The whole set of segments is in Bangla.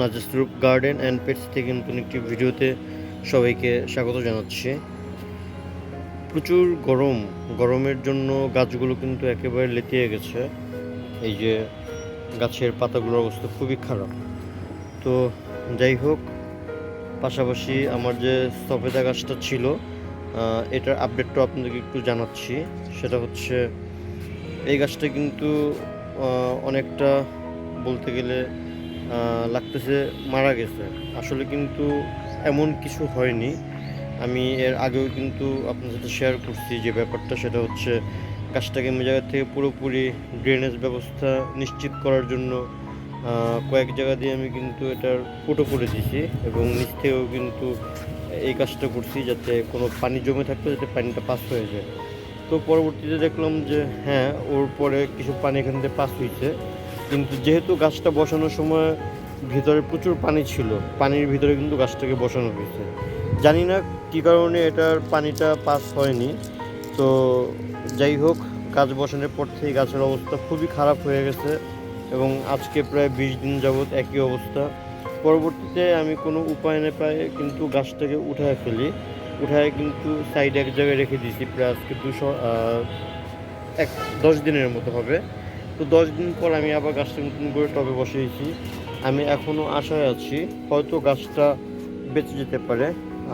নাজেসরূপ গার্ডেন অ্যান্ড পেটস থেকে নতুন একটি ভিডিওতে সবাইকে স্বাগত জানাচ্ছি। প্রচুর গরম। গরমের জন্য গাছগুলো কিন্তু একেবারে লেতিয়ে গেছে। এই যে গাছের পাতাগুলোর অবস্থা খুবই খারাপ। তো যাই হোক, পাশাপাশি আমার যে সফেদা গাছটা ছিল এটার আপডেটটা আপনাদেরকে একটু জানাচ্ছি। সেটা হচ্ছে, এই গাছটা কিন্তু অনেকটা বলতে গেলে লাগতেছে মারা গেছে। আসলে কিন্তু এমন কিছু হয়নি। আমি এর আগেও কিন্তু আপনার সাথে শেয়ার করছি যে ব্যাপারটা, সেটা হচ্ছে গাছটাকে আমি জায়গা থেকে পুরোপুরি ড্রেনেজ ব্যবস্থা নিশ্চিত করার জন্য কয়েক জায়গা দিয়ে আমি কিন্তু এটার ফুটো করে দিয়েছি এবং নিচ থেকেও কিন্তু এই কাজটা করছি যাতে কোনো পানি জমে থাকলে যাতে পানিটা পাস হয়ে যায়। তো পরবর্তীতে দেখলাম যে হ্যাঁ ওর পরে কিছু পানি এখান থেকে পাস হয়েছে। কিন্তু যেহেতু গাছটা বসানোর সময় ভিতরে প্রচুর পানি ছিল, পানির ভিতরে কিন্তু গাছটাকে বসানো হয়েছে। জানি না কী কারণে এটার পানিটা পাস হয়নি। তো যাই হোক, গাছ বসানোর পর থেকে গাছের অবস্থা খুবই খারাপ হয়ে গেছে এবং আজকে প্রায় বিশ দিন যাবৎ একই অবস্থা। পরবর্তীতে আমি কোনো উপায় না পায়ে কিন্তু গাছটাকে উঠায় ফেলি। উঠায় কিন্তু সাইডে এক জায়গায় রেখে দিয়েছি, প্রায় আজকে দুশো এক, দশ দিনের মতো হবে। তো দশ দিন পর আমি আবার গাছটা নতুন করে টবে বসিয়েছি। আমি এখনও আশায় আছি হয়তো গাছটা বেঁচে যেতে পারে।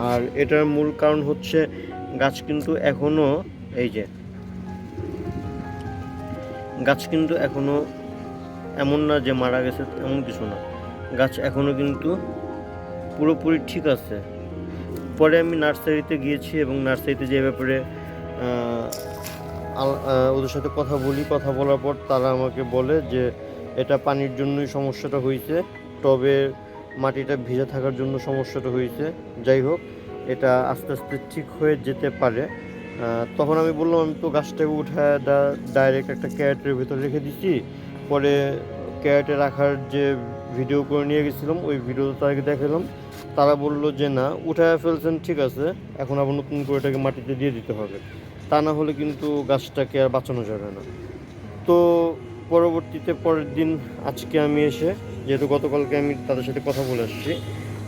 আর এটার মূল কারণ হচ্ছে গাছ কিন্তু এখনও এই যে, গাছ কিন্তু এখনও এমন না যে মারা গেছে এমন কিছু না। গাছ এখনও কিন্তু পুরোপুরি ঠিক আছে। পরে আমি নার্সারিতে গিয়েছি এবং নার্সারিতে যে ব্যাপারে ওদের সাথে কথা বলি। কথা বলার পর তারা আমাকে বলে যে, এটা পানির জন্যই সমস্যাটা হয়েছে টবের মাটিটা ভিজে থাকার জন্য সমস্যাটা হয়েছে যাই হোক, এটা আস্তে আস্তে ঠিক হয়ে যেতে পারে। তখন আমি বললাম, আমি তো গাছটাকে উঠায় ডাইরেক্ট একটা ক্যারেটের ভিতরে রেখে দিচ্ছি পরে ক্যারেটে রাখার যে ভিডিও করে নিয়ে গেছিলাম, ওই ভিডিও তাদেরকে দেখালাম। তারা বলল যে, না উঠায় ফেলছেন, ঠিক আছে। এখন আবার নতুন করে এটাকে মাটিতে দিয়ে দিতে হবে। তা না হলে কিন্তু গাছটাকে আর বাঁচানো যাবে না। তো পরবর্তীতে পরের দিন আজকে আমি এসে, যেহেতু গতকালকে আমি তাদের সাথে কথা বলে আসছি,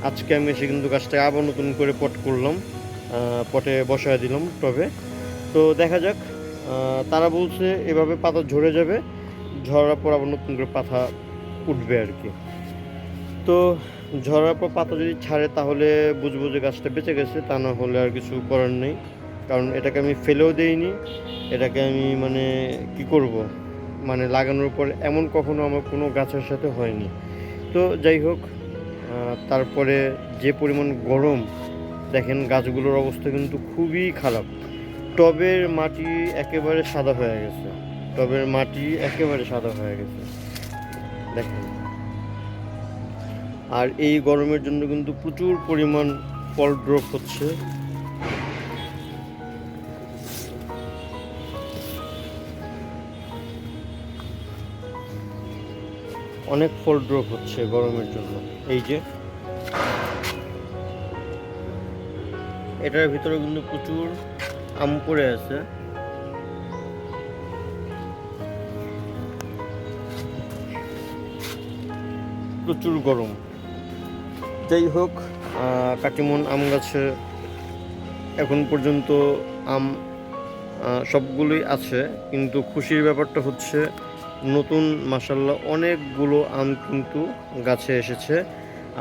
আজকে আমি এসে কিন্তু গাছটাকে আবার নতুন করে পট করলাম পটে বসায় দিলাম টবে। তো দেখা যাক তারা বলছে এভাবে পাতা ঝরে যাবে, ঝরার পর আবার নতুন করে পাতা উঠবে আর কি। তো ঝরার পর পাতা যদি ছাড়ে তাহলে বুঝব যে গাছটা বেঁচে গেছে, তা না হলে আর কিছু করার নেই। কারণ এটাকে আমি ফেলেও দেইনি। এটাকে আমি মানে কি করব? মানে লাগানোর পর এমন কখনো আমার কোনো গাছের সাথে হয়নি। তো যাই হোক তারপরে যে পরিমাণ গরম, দেখেন গাছগুলোর অবস্থা কিন্তু খুবই খারাপ। টবের মাটি একেবারে সাদা হয়ে গেছে। টবের মাটি একেবারে সাদা হয়ে গেছে। দেখেন। আর এই গরমের জন্য কিন্তু প্রচুর পরিমাণ ফল ড্রপ হচ্ছে। অনেক ফল ড্রপ হচ্ছে গরমের জন্য। এই যে। এটার ভিতরে কিন্তু প্রচুর আম পড়ে আছে। প্রচুর গরম। যাই হোক কাটিমন আম গাছে এখন পর্যন্ত আম সবগুলোই আছে, কিন্তু খুশির ব্যাপারটা হচ্ছে নতুন মাসাল্লাহ অনেকগুলো আম কিন্তু গাছে এসেছে।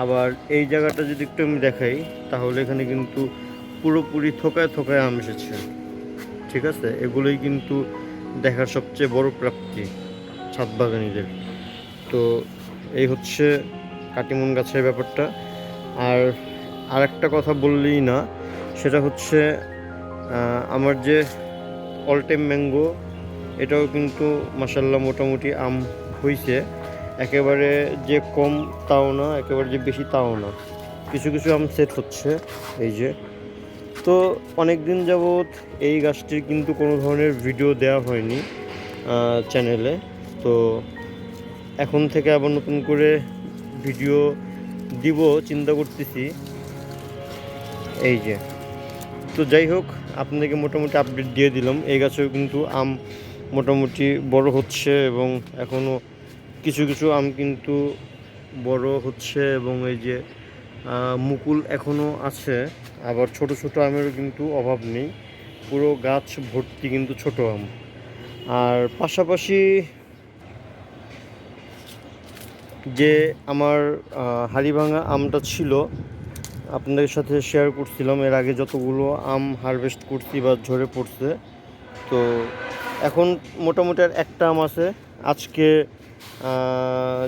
আবার এই জায়গাটা যদি একটু আমি দেখাই, তাহলে এখানে কিন্তু পুরোপুরি থোকায় থোকায় আম এসেছে। ঠিক আছে? এগুলোই কিন্তু দেখার সবচেয়ে বড় প্রাপ্তি ছাদ বাগানীদের। তো এই হচ্ছে কাটিমন গাছের ব্যাপারটা। আর আরেকটা কথা বললেই না, সেটা হচ্ছে আমার যে অল টাইম ম্যাঙ্গো এটাও কিন্তু মাসাল্লাহ মোটামুটি আম হয়েছে একেবারে যে কম তাও না, একেবারে যে বেশি তাও না। কিছু কিছু আম সেট হচ্ছে, এই যে। তো অনেক দিন যাবৎ এই গাছটির কিন্তু কোনো ধরনের ভিডিও দেওয়া হয়নি চ্যানেলে তো এখন থেকে আবার নতুন করে ভিডিও দিব, চিন্তা করতেছি। এই যে। তো যাই হোক, আপনাদেরকে মোটামুটি আপডেট দিয়ে দিলাম। এই গাছেও কিন্তু আম মোটামুটি বড় হচ্ছে এবং এখনও কিছু কিছু আম কিন্তু বড় হচ্ছে এবং এই যে মুকুল এখনও আছে। আবার ছোট ছোট আমেরও কিন্তু অভাব নেই। পুরো গাছ ভর্তি কিন্তু ছোট আম। আর পাশাপাশি যে আমার হাড়িভাঙা আমটা ছিল, আপনাদের সাথে শেয়ার করছিলাম। এর আগে যতগুলো আম হারভেস্ট করছি বা ঝরে পড়ছে, তো এখন মোটামুটি আর একটা আম আছে। আজকে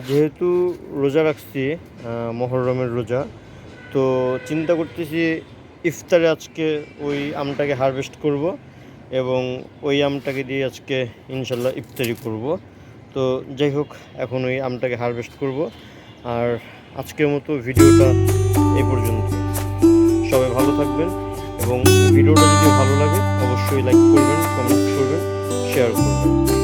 যেহেতু রোজা রাখছি মহরমের রোজা, তো চিন্তা করতেছি ইফতারে আজকে ওই আমটাকে হারভেস্ট করব এবং ওই আমটাকে দিয়ে আজকে ইনশাল্লাহ ইফতারি করব। তো যাই হোক, এখন ওই আমটাকে হারভেস্ট করব। আর আজকের মতো ভিডিওটা এই পর্যন্ত। সবাই ভালো থাকবেন এবং ভিডিওটা যদি ভালো লাগে, অবশ্যই লাইক করবেন, কমেন্ট করবেন। শেয়ার করবেন